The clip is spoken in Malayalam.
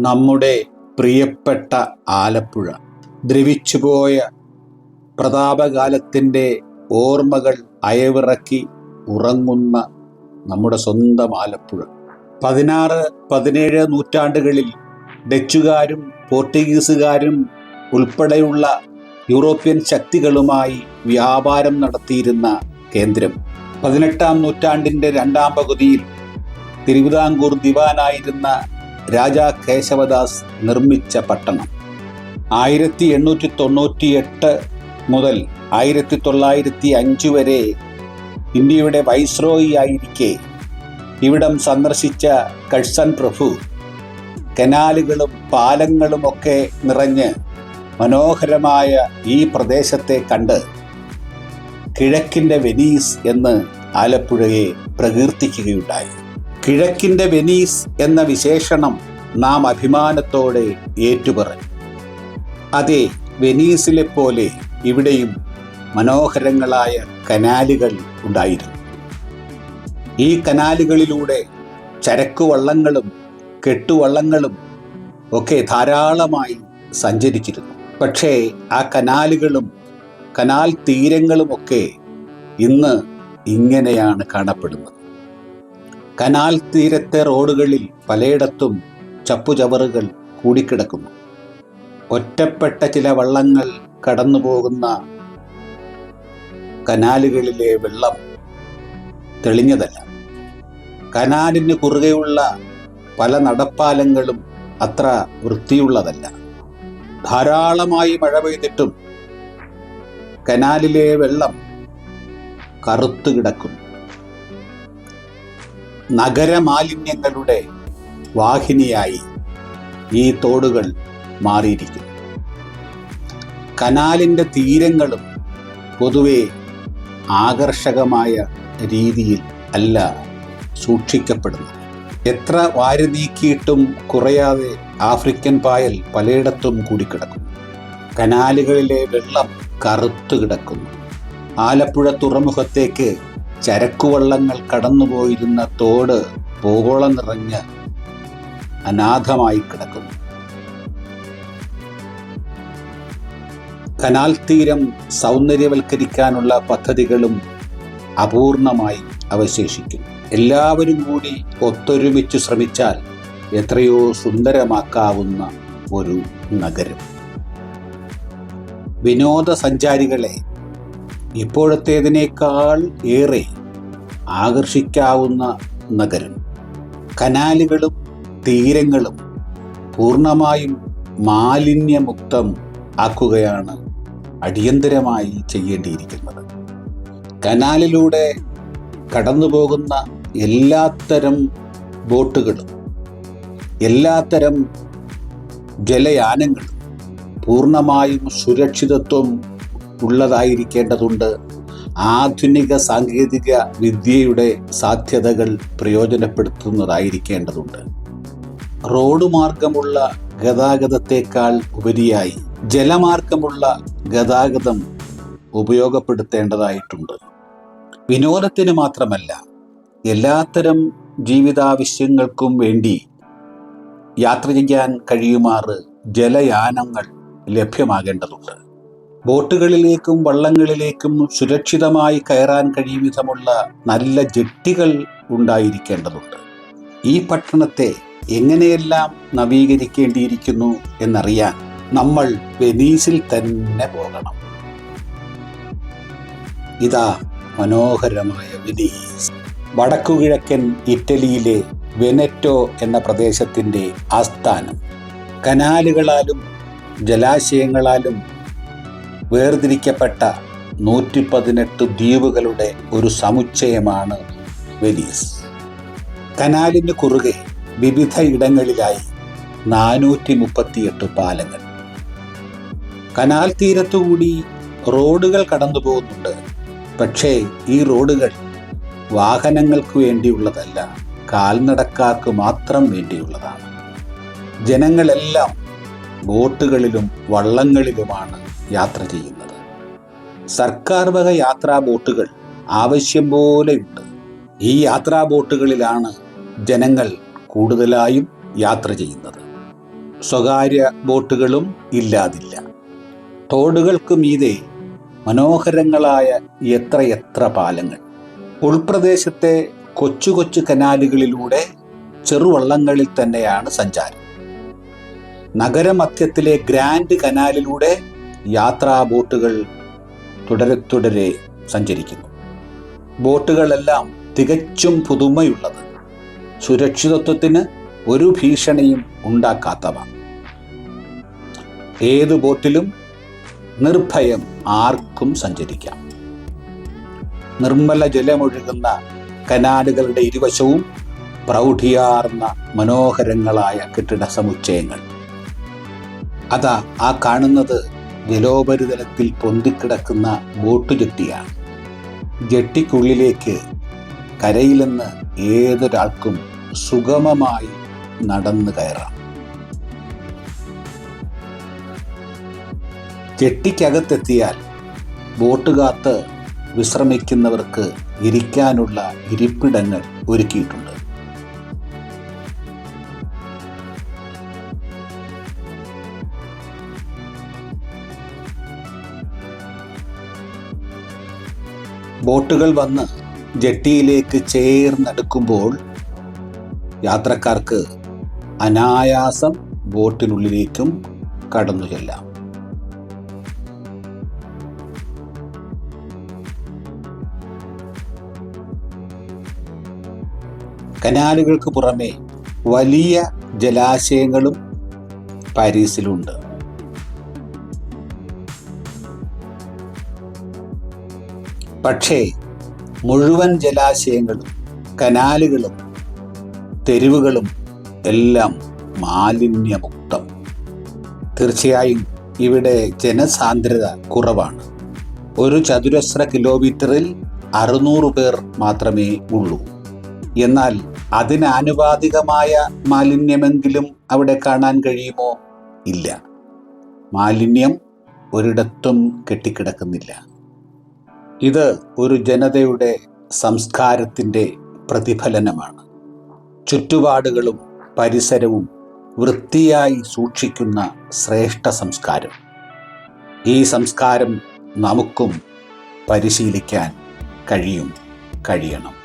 നമ്മുടെ പ്രിയപ്പെട്ട ആലപ്പുഴ. ദ്രവിച്ചുപോയ പ്രതാപകാലത്തിന്റെ ഓർമ്മകൾ അയവിറക്കി ഉറങ്ങുന്ന നമ്മുടെ സ്വന്തം ആലപ്പുഴ. പതിനാറ് പതിനേഴ് നൂറ്റാണ്ടുകളിൽ ഡച്ചുകാരും പോർട്ടുഗീസുകാരും ഉൾപ്പെടെയുള്ള യൂറോപ്യൻ ശക്തികളുമായി വ്യാപാരം നടത്തിയിരുന്ന കേന്ദ്രം. പതിനെട്ടാം നൂറ്റാണ്ടിന്റെ രണ്ടാം പകുതിയിൽ തിരുവിതാംകൂർ ദിവാനായിരുന്ന രാജാ കേശവദാസ് നിർമ്മിച്ച പട്ടണം. ആയിരത്തി എണ്ണൂറ്റി തൊണ്ണൂറ്റി എട്ട് മുതൽ ആയിരത്തി തൊള്ളായിരത്തി അഞ്ച് വരെ ഇന്ത്യയുടെ വൈസ്രോയി ആയിരിക്കെ. ഇവിടം സന്ദർശിച്ച കഴ്സൻ പ്രഭു കനാലുകളും പാലങ്ങളും ഒക്കെ നിറഞ്ഞ് മനോഹരമായ ഈ പ്രദേശത്തെ കണ്ട് കിഴക്കിന്റെ വെനീസ് എന്ന് ആലപ്പുഴയെ പ്രകീർത്തിക്കുകയുണ്ടായി. കിഴക്കിന്റെ വെനീസ് എന്ന വിശേഷണം നാം അഭിമാനത്തോടെ ഏറ്റുപറഞ്ഞു. അതെ വെനീസിലെ പോലെ ഇവിടെയും മനോഹരങ്ങളായ കനാലുകൾ ഉണ്ടായിരുന്നു. ഈ കനാലുകളിലൂടെ ചരക്കുവള്ളങ്ങളും കെട്ടുവള്ളങ്ങളും ഒക്കെ ധാരാളമായി സഞ്ചരിച്ചിരുന്നു. പക്ഷേ ആ കനാലുകളും കനാൽ തീരങ്ങളുമൊക്കെ ഇന്ന് ഇങ്ങനെയാണ് കാണപ്പെടുന്നത്. കനാൽ തീരത്തെ റോഡുകളിൽ പലയിടത്തും ചപ്പുചവറുകൾ കൂടിക്കിടക്കുന്നു. ഒറ്റപ്പെട്ട ചില വള്ളങ്ങൾ കടന്നു പോകുന്ന കനാലുകളിലെ വെള്ളം തെളിഞ്ഞതല്ല. കനാലിന് കുറുകെയുള്ള പല നടപ്പാലങ്ങളും അത്ര വൃത്തിയുള്ളതല്ല. ധാരാളമായി മഴ പെയ്തിട്ടും കനാലിലെ വെള്ളം കറുത്തു കിടക്കുന്നു നഗരമാലിന്യങ്ങളുടെ വാഹിനിയായി ഈ തോടുകൾ മാറിയിരിക്കുന്നു. കനാലിന്റെ തീരങ്ങളും പൊതുവെ ആകർഷകമായ രീതിയിൽ അല്ല സൂക്ഷിക്കപ്പെടുന്നത്. എത്ര വാരി നീക്കിയിട്ടും കുറയാതെ ആഫ്രിക്കൻ പായൽ പലയിടത്തും കൂടിക്കിടക്കുന്നു. കനാലുകളിലെ വെള്ളം കറുത്തു കിടക്കുന്നു. ആലപ്പുഴ തുറമുഖത്തേക്ക് ചരക്കുവള്ളങ്ങൾ കടന്നുപോയിരുന്ന തോട് പോകോളം നിറഞ്ഞ് അനാഥമായി കിടക്കുന്നു. കനാൽ തീരം സൗന്ദര്യവൽക്കരിക്കാനുള്ള പദ്ധതികളും അപൂർണമായി അവശേഷിക്കും എല്ലാവരും കൂടി ഒത്തൊരുമിച്ച് ശ്രമിച്ചാൽ എത്രയോ സുന്ദരമാക്കാവുന്ന ഒരു നഗരം. വിനോദസഞ്ചാരികളെ ഇപ്പോഴത്തേതിനേക്കാൾ ഏറെ ആകർഷിക്കാവുന്ന നഗരം. കനാലുകളും തീരങ്ങളും പൂർണമായും മാലിന്യമുക്തം ആക്കുകയാണ് അടിയന്തരമായി ചെയ്യേണ്ടിയിരിക്കുന്നത്. കനാലിലൂടെ കടന്നു പോകുന്ന എല്ലാത്തരം ബോട്ടുകളും എല്ലാത്തരം ജലയാനങ്ങളും പൂർണമായും സുരക്ഷിതത്വം ഉള്ളതായിരിക്കേണ്ടതുണ്ട്. ആധുനിക സാങ്കേതിക വിദ്യയുടെ സാധ്യതകൾ പ്രയോജനപ്പെടുത്തുന്നതായിരിക്കേണ്ടതുണ്ട്. റോഡ് മാർഗമുള്ള ഗതാഗതത്തെക്കാൾ ഉപരിയായി ജലമാർഗമുള്ള ഗതാഗതം ഉപയോഗപ്പെടുത്തേണ്ടതായിട്ടുണ്ട്. വിനോദത്തിന് മാത്രമല്ല എല്ലാത്തരം ജീവിതാവശ്യങ്ങൾക്കും വേണ്ടി യാത്ര ചെയ്യാൻ കഴിയുമാറ് ജലയാനങ്ങൾ ലഭ്യമാകേണ്ടതുണ്ട്. ബോട്ടുകളിലേക്കും വള്ളങ്ങളിലേക്കും സുരക്ഷിതമായി കയറാൻ കഴിയും വിധമുള്ള നല്ല ജെട്ടികൾ ഉണ്ടായിരിക്കേണ്ടതുണ്ട്. ഈ പട്ടണത്തെ എങ്ങനെയെല്ലാം നവീകരിക്കേണ്ടിയിരിക്കുന്നു എന്നറിയാൻ നമ്മൾ വെനീസിൽ തന്നെ പോകണം. ഇതാ മനോഹരമായ വെനീസ്. വടക്കുകിഴക്കൻ ഇറ്റലിയിലെ വെനറ്റോ എന്ന പ്രദേശത്തിന്റെ ആസ്ഥാനം. കനാലുകളാലും ജലാശയങ്ങളാലും വേർതിരിക്കപ്പെട്ട നൂറ്റി പതിനെട്ട് ദ്വീപുകളുടെ ഒരു സമുച്ചയമാണ് വെനീസ്. കനാലിന് കുറുകെ വിവിധ ഇടങ്ങളിലായി നാനൂറ്റി മുപ്പത്തിയെട്ട് പാലങ്ങൾ. കനാൽ തീരത്തുകൂടി റോഡുകൾ കടന്നു പോകുന്നുണ്ട് പക്ഷേ ഈ റോഡുകൾ വാഹനങ്ങൾക്ക് വേണ്ടിയുള്ളതല്ല കാൽനടക്കാർക്ക് മാത്രം വേണ്ടിയുള്ളതാണ്. ജനങ്ങളെല്ലാം ബോട്ടുകളിലും വള്ളങ്ങളിലുമാണ് യാത്ര ചെയ്യുന്നത്. സർക്കാർ വക യാത്രാ ബോട്ടുകൾ ആവശ്യം പോലെയുണ്ട് ഈ യാത്രാ ബോട്ടുകളിലാണ് ജനങ്ങൾ കൂടുതലായും യാത്ര ചെയ്യുന്നത്. സ്വകാര്യ ബോട്ടുകളും ഇല്ലാതില്ല. തോടുകൾക്ക് മീതെ മനോഹരങ്ങളായ എത്രയെത്ര പാലങ്ങൾ. ഉൾപ്രദേശത്തെ കൊച്ചു കൊച്ചു കനാലുകളിലൂടെ ചെറുവള്ളങ്ങളിൽ തന്നെയാണ് സഞ്ചാരം. നഗരമധ്യത്തിലെ ഗ്രാൻഡ് കനാലിലൂടെ യാത്രാ ബോട്ടുകൾ തുടരെ തുടരെ സഞ്ചരിക്കുന്നു. ബോട്ടുകളെല്ലാം തികച്ചും പുതുമയുള്ളത് സുരക്ഷിതത്വത്തിന് ഒരു ഭീഷണിയും ഉണ്ടാക്കാത്തവ. ഏത് ബോട്ടിലും നിർഭയം ആർക്കും സഞ്ചരിക്കാം. നിർമ്മല ജലമൊഴുകുന്ന കനാലുകളുടെ ഇരുവശവും പ്രൗഢിയാർന്ന മനോഹരങ്ങളായ കെട്ടിട സമുച്ചയങ്ങൾ. അതാ ആ കാണുന്നത് ജലോപരിതലത്തിൽ പൊന്തിക്കിടക്കുന്ന ബോട്ട് ജെട്ടിയാണ്. ജെട്ടിക്കുള്ളിലേക്ക് കരയിലെന്ന് ഏതൊരാൾക്കും സുഗമമായി നടന്നു കയറാം. ജെട്ടിക്കകത്തെത്തിയാൽ ബോട്ട് കാത്ത് വിശ്രമിക്കുന്നവർക്ക് ഇരിക്കാനുള്ള ഇരിപ്പിടങ്ങൾ ഒരുക്കിയിട്ടുണ്ട്. ബോട്ടുകൾ വന്ന് ജെട്ടിയിലേക്ക് ചേർന്നെടുക്കുമ്പോൾ യാത്രക്കാർക്ക് അനായാസം ബോട്ടിനുള്ളിലേക്കും കടന്നു ചെല്ലാം. കനാലുകൾക്ക് പുറമെ വലിയ ജലാശയങ്ങളും പാരീസിലുണ്ട്. പക്ഷേ മുഴുവൻ ജലാശയങ്ങളും കനാലുകളും തെരുവുകളും എല്ലാം മാലിന്യമുക്തം. തീർച്ചയായും ഇവിടെ ജനസാന്ദ്രത കുറവാണ്. ഒരു ചതുരശ്ര കിലോമീറ്ററിൽ അറുന്നൂറ് പേർ മാത്രമേ ഉള്ളൂ. എന്നാൽ അതിനാനുപാതികമായ മാലിന്യമെങ്കിലും അവിടെ കാണാൻ കഴിയുമോ? ഇല്ല. മാലിന്യം ഒരിടത്തും കെട്ടിക്കിടക്കുന്നില്ല. ഇത് ഒരു ജനതയുടെ സംസ്കാരത്തിന്റെ പ്രതിഫലനമാണ്. ചുറ്റുപാടുകളും പരിസരവും വൃത്തിയായി സൂക്ഷിക്കുന്ന ശ്രേഷ്ഠ സംസ്കാരം. ഈ സംസ്കാരം നമുക്കും പരിശീലിക്കാൻ കഴിയും കഴിയണം.